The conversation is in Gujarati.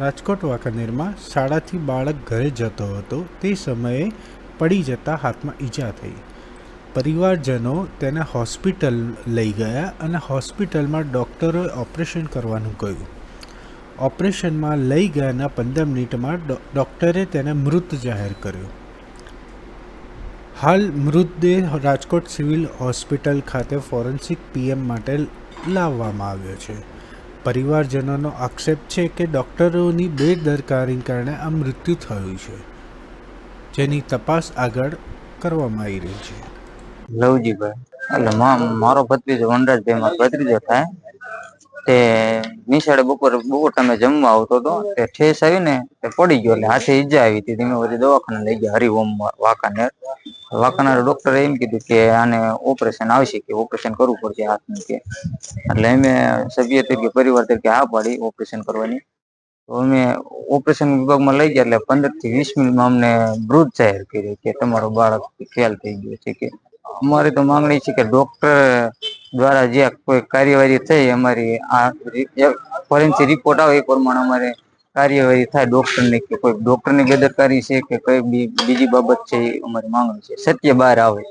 રાજકોટ વાંકાનેરમાં શાળાથી બાળક ઘરે જતો હતો. તે સમયે પડી જતાં હાથમાં ઈજા થઈ. પરિવારજનો તેને હોસ્પિટલ લઈ ગયા અને હોસ્પિટલમાં ડૉક્ટરોએ ઓપરેશન કરવાનું કહ્યું. ઓપરેશનમાં લઈ ગયાના પંદર મિનિટમાં ડૉક્ટરે તેને મૃત જાહેર કર્યો. હાલ મૃતદેહ રાજકોટ સિવિલ હોસ્પિટલ ખાતે ફોરેન્સિક પીએમ માટે લાવવામાં આવ્યો છે. પરિવારજનોનો આક્ષેપ છે કે ડૉક્ટરોની બેદરકારી કારણે આ મૃત્યુ થયું છે, જેની તપાસ આગળ કરવામાં આવી રહી છે. લવજીભાઈ એટલે મારો ભત્રીજો, વનરાજભાઈ, મારો ભત્રીજો થાય. તે નિશાળે બપોર બપોર તમે જમવા આવતો હતો તે ઠેસ આવીને તે પડી ગયો, એટલે હાથે ઈજા આવી હતી. ધીમે વળી દવાખાને લઈ ગયા, હરિઓમ વાંકાનેર. વાંકાનેર ડોક્ટરે એમ કીધું કે આને ઓપરેશન આવશે કે ઓપરેશન કરવું પડશે હાથનું કે. એટલે અમે સભ્ય તરીકે, પરિવાર તરીકે હા પાડી ઓપરેશન કરવાની. તો અમે ઓપરેશન વિભાગમાં લઈ ગયા એટલે પંદરથી વીસ મિનિટમાં અમને મૃત જાહેર કરી કે તમારો બાળક ફેલ થઈ ગયો છે કે. અમારી તો માંગણી છે કે ડોક્ટર દ્વારા જે કોઈ કાર્યવાહી થઈ અમારી આ ફોરેન્સિક રિપોર્ટ આવે એ પ્રમાણે અમારે કાર્યવાહી થાય ડોક્ટરની કે કોઈ ડોક્ટરની બેદરકારી છે કે કઈ બીજી બાબત છે એ અમારી માંગણી છે. સત્ય બહાર આવે.